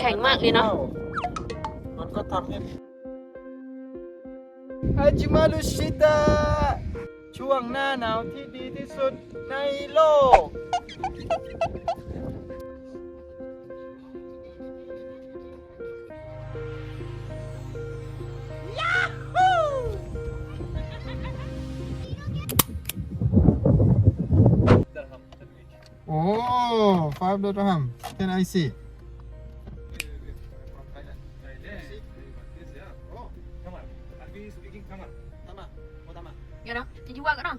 แข็งมากเลยเนอะมันก็ทำให้อาจิมาลุชิตะช่วงหน้าหนาวที่ดีที่สุดในโลก Oh, five dirham. Can I see? Ya dah, dia jual kat dah.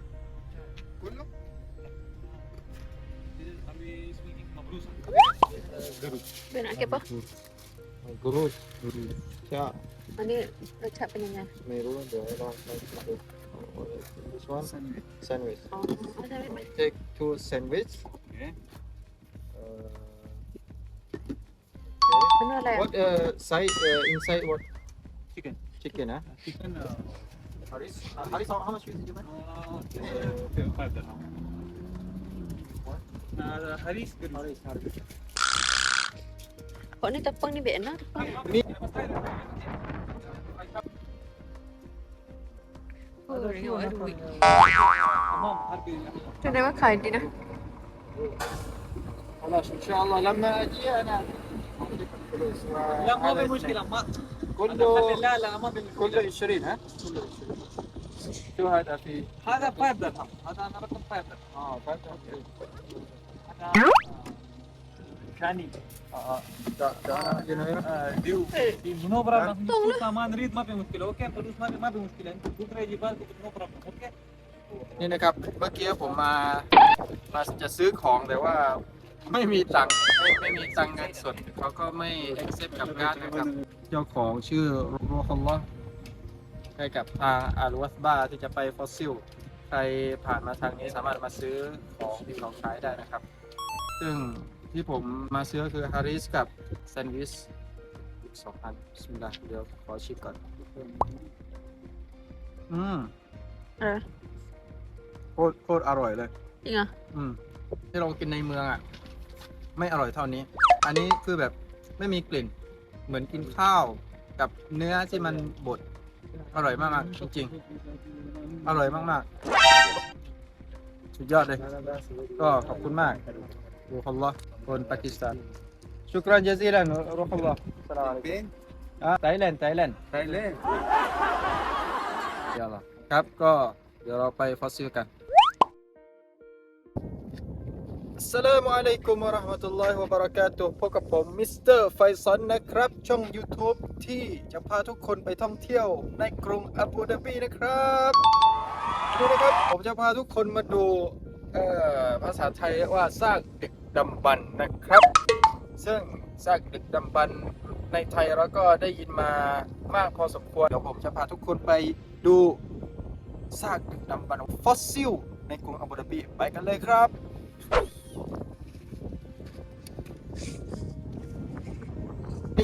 Kullu? Dia nak ke apa? Gurus. Gurus. Ya, Ini letak penyengah. meru dia orang This one sandwich. Oh, ada apa? Take two sandwich. Okay. Uh, Mana lah? What uh, side uh, inside what Chicken. chicken? Huh? Chicken. Uh, Haris, uh, Haris, how, how much is it? uh, uh, five dirham. What? Uh, Haris. Haris. Haris. Kok ni tepung ni biar nak? Ni Oh, ni awak duit. Tamam. Harbi. Tu dah makan dia dah. خلاص ان شاء الله لما اجي انا اعطيك الفلوس لا ما في مشكلة ما كله لا لا ما في كله مشكلة 20 ها؟ كله 20 شو هذا في؟ هذا فايف درهم هذا أنا رقم فايف درهم اه فهمت اوكي هذا آه، شاني اه ده ده انا هنا هنا آه، ديو دي نو بروبلم فلوس سامان نريد ما في مشكلة أوكي فلوس ما في ما في مشكلة أنت بكرة يجي بالك نو بروبلم أوكي นี่นะครับ เมื่อกี้ผมมามาจะซื้อของแต่ว่า ไม่มีตังค์ไม่ไม่มีตังค์เงินสดเขาก็ไม่ accept กับการดนะครับ เจ้าของชื่อโรคอลลอฮ์ให้กับทางอารุวัสบาที่จะไปฟอสซิล ใครผ่านมาทางนี้สามารถมาซื้อของที่เขาขายได้นะครับ ซึ่งที่ผมมาซื้อก็คือฮาริสกับแซนด์วิชอีกสองอันบิสมิลลาห์เดี๋ยวขอชิมก่อน อืมเออโคตรโคตรอร่อยเลย จริงเหรอ อืมที่เรากินในเมืองอะ ไม่อร่อยเท่านี้ อันนี้คือแบบไม่มีกลิ่น เหมือนกินข้าวกับเนื้อที่มันบด อร่อยมากๆจริงๆ อร่อยมากๆ สุดยอดเลย ก็ขอบคุณมากรูฮัลลอฮ์คนปากีสถานชุกรันเจซีรันรูฮัลลอฮ์สลามอะลัยกุมอะไทยแลนด์ไทยแลนด์ Thailand เดี๋ยวเราครับก็เดี๋ยวเราไปฟอสซิลกัน สสลามุอะลัยกุมะราะห์มะตุลลอฮิวะบะเราะกาตุฮ์พบกับผมมิสเตอร์ไฟซอนนะครับ ช่อง YouTube ที่จะพาทุกคนไปท่องเที่ยวในกรุงอาบูดาบีนะครับนี่นะครับ ผมจะพาทุกคนมาดูเอ่อภาษาไทยว่าซากดึกดำบรรนะครับ ซึ่งซากดึกดำบรรในไทยเราก็ได้ยินมามากพอสมควร เดี๋ยวผมจะพาทุกคนไปดูซากดึกดำบรรฟอสซิล ในกรุงอาบูดาบีไปกันเลยครับ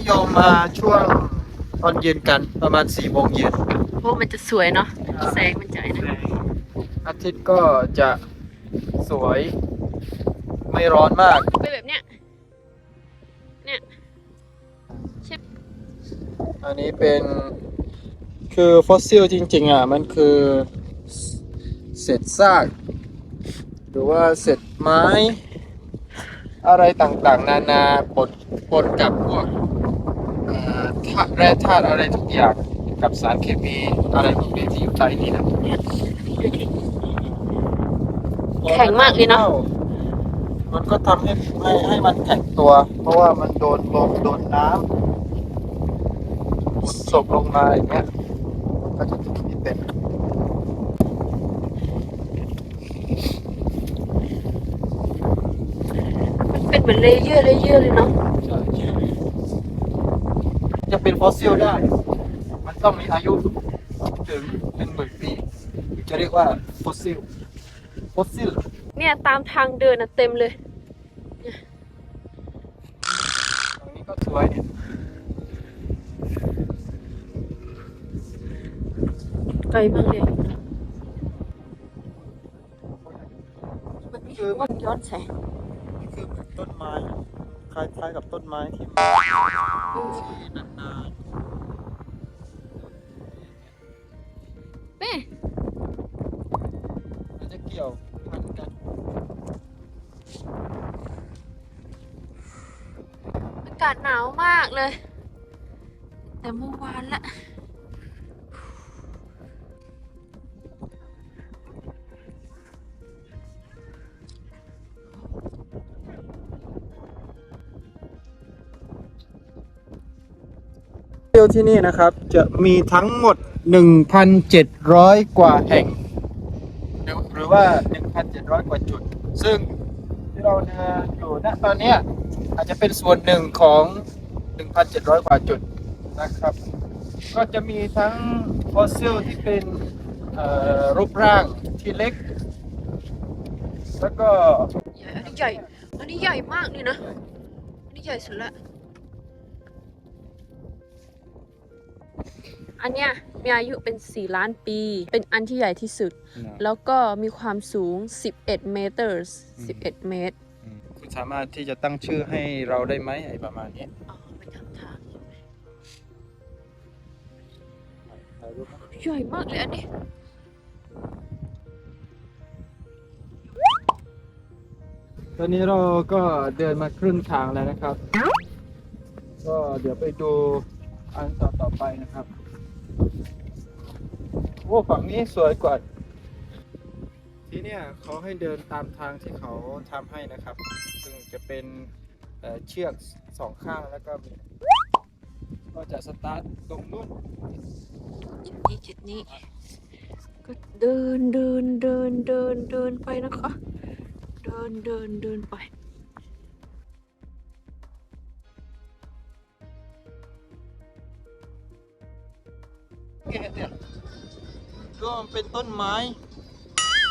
ยมมาช่วงตอนเย็นกันประมาณ4โมงเย็นโอ้มันจะสวยเนาะแสงมันจะไอ้นะอาทิตย์ก็จะสวย ไม่ร้อนมากเป็นแบบเนี้ยเนี่ยอันนี้เป็นคือฟอสซิลจริง ๆ อะ มันคือเศษซาก หรือว่าเศษไม้ อะไรต่างๆ นานาปนปนกับพวกเอ่อธาตุ แร่ธาตุอะไรทุกอย่างกับสารเคมีอะไรพวกนี้ที่อยู่ใต้นี้นะแข็งมากเลยเนอะ มันก็ทำให้ให้ให้มันแข็งตัว เพราะว่ามันโดนลมโดนน้ำสบลงมาอย่างเงี้ยมันก็จะติดไม่เป็นมันเป็นเหมือนเลเยอร์เลเยอร์เลยเนาะ จะเป็นฟอสซิลได้ มันต้องมีอายุถึงเป็นหมื่นปีถึงจะเรียกว่าฟอสซิล ฟอสซิล เนี่ยตามทางเดินอะเต็มเลย ตรงนี้ก็สวยเนี่ย ไกลมากเลยคือมันย้อนแสง นี่คือต้นไม้ คล้ายๆกับต้นไม้ที่มีที่นานแม่ๆอาจจะเกี่ยวพันกันอากาศหนาวมากเลย แต่เมื่อวานละ เที่ยวที่นี่นะครับ จะมีทั้งหมด 1,700 กว่าแห่งหรือหรือว่า 1,700 กว่าจุด ซึ่งที่เราเดินอยู่ณตอนนี้อาจจะเป็นส่วนหนึ่งของ 1,700 กว่าจุดนะครับ ก็จะมีทั้งฟอสซิลที่เป็นรูปร่างที่เล็ก แล้วก็ใหญ่อันนี้ใหญ่ อันนี้ใหญ่มากเลยนะ อันนี้ใหญ่สุดละ อันเนี้ยมีอายุเป็น 4 ล้านปี เป็นอันที่ใหญ่ที่สุด แล้วก็มีความสูง 11 เมตร 11 เมตร คุณสามารถที่จะตั้งชื่อให้เราได้ไหมไอ้ประมาณนี้อ๋อเป็นทางทางถ่ายรูปนะใหญ่มากเลยอันนี้ตอนนี้เราก็เดินมาครึ่งทางแล้วนะครับ ก็เดี๋ยวไปดูอันต่อต่อไปนะครับ โอ้ฝั่งนี้สวยกว่า ที่เนี่ยเขาให้เดินตามทางที่เขาทำให้นะครับ ซึ่งจะเป็นเอ่อเชือกสองข้างแล้วก็มีก็จะสตาร์ทตรงนู้นจุดนี้จุดนี้ ก็เดินเดินเดินเดินเดินไปนะคะ เดินเดินเดินไป ก็มันเป็นต้นไม้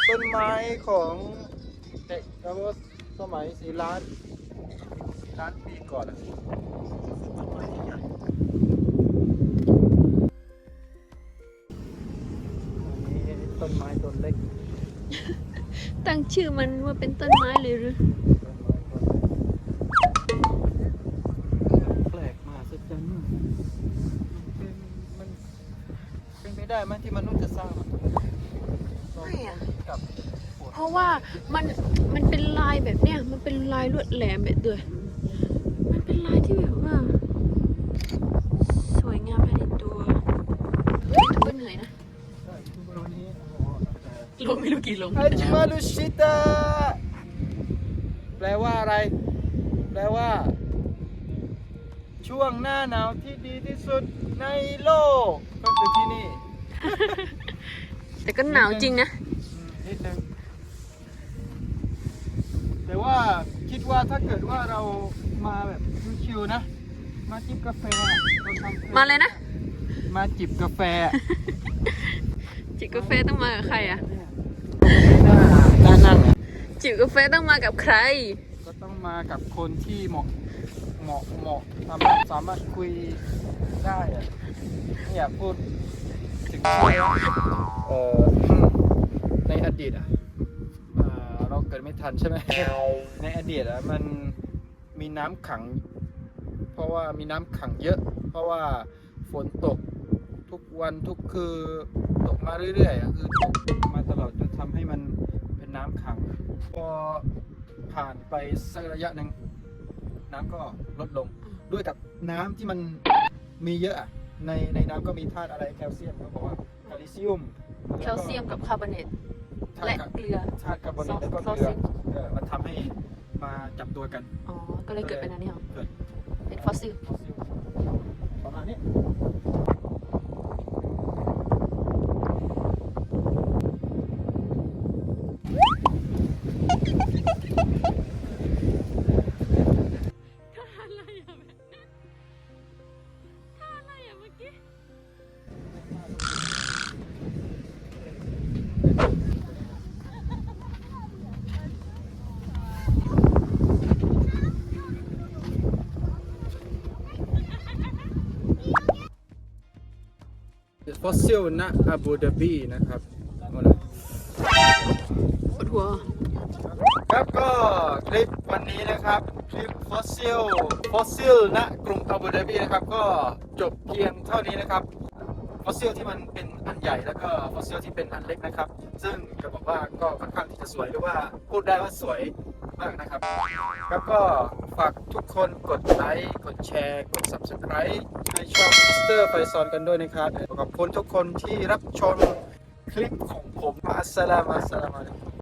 ต้นไม้ของเด็กแล้วก็สมัยสี่ล้านสี่ล้านปีก่อนอะต้นไม้ที่ใหญ่อันนี้ต้นไม้ต้นเล็ก ตั้งชื่อมันว่าเป็นต้นไม้เลยหรือ แปลกมากสักจังมันเป็นมันเป็น ไปได้ไหมที่มนุษย์จะสร้างมันไม่อะ กับเพราะว่ามันมันเป็นลายแบบเนี้ยมันเป็นลายลวดแหลมแบบเดือยมันเป็นลายที่แบบว่า สวยงามภายในตัวก็เหนื่อยนะใช่คือวันนี้โอ้โหตั้งแต่ลงไม่รู้กี่ลงอาจิมาลุชิตะแปลว่าอะไร แปลว่า ช่วงหน้าหนาวที่ดีที่สุดในโลก ก็คือที่นี่ แต่ก็หนาวจริงนะอืมนิดนึงแต่ว่าคิดว่าถ้าเกิดว่าเรามาแบบชิวๆนะ มาจิบกาแฟอะเราทำมาเลยนะ มาจิบกาแฟอะจิบกาแฟต้องมากับใครอะหน้านั่งอะจิบกาแฟต้องมากับใคร ก็ต้องมากับคนที่เหมาะเหมาะเหมาะสามารถสามารถคุยได้อะไม่อยากพูด ถึงชื่อเอ่อในอดีตอะเราเกิดไม่ทันใช่ไหมในอดีตอะมันมีน้ำขัง เพราะว่ามีน้ำขังเยอะ เพราะว่าฝนตกทุกวันทุกคือตกมาเรื่อยๆอะคือตกมาตลอดจนทำให้มันเป็นน้ำขังพอผ่านไปสักระยะหนึ่งน้ำก็ลดลงด้วยกับน้ำที่มันมีเยอะอะ ในในน้ำก็มีธาตุอะไรแคลเซียมเขาบอกว่าแคลซิอุมแคลเซียมกับคาร์บอเนตธาตุและกับเกลือธาตุคาร์บอเนตแล้วก็ซอสเกลือซิลเออมันทำให้มาจับตัวกัน อ๋อ ก็เลยเกิดเป็นอันนี้เหรอเกิดเป็นฟอสซิลฟอสซิลประมาณนี้ ฟอสซิลณอาบูดาบีนะครับเอาล่ะปวดหัวครับก็คลิปวันนี้นะครับ คลิปฟอสซิลฟอสซิลณกรุงอาบูดาบีนะครับ ก็จบเพียงเท่านี้นะครับฟอสซิลที่มันเป็นอันใหญ่แล้วก็ฟอสซิลที่เป็นอันเล็กนะครับ ซึ่งจะบอกว่าก็ค่อนข้างที่จะสวยหรือว่าพูดได้ว่าสวย มากนะครับ แล้วก็ฝากทุกคนกดไลค์ กดแชร์ กด subscribe ให้ช่องมิสเตอร์ไฟซอนกันด้วยนะครับ ขอบคุณทุกคนที่รับชมคลิปของผมมาอัสสลามุอะลัยกุม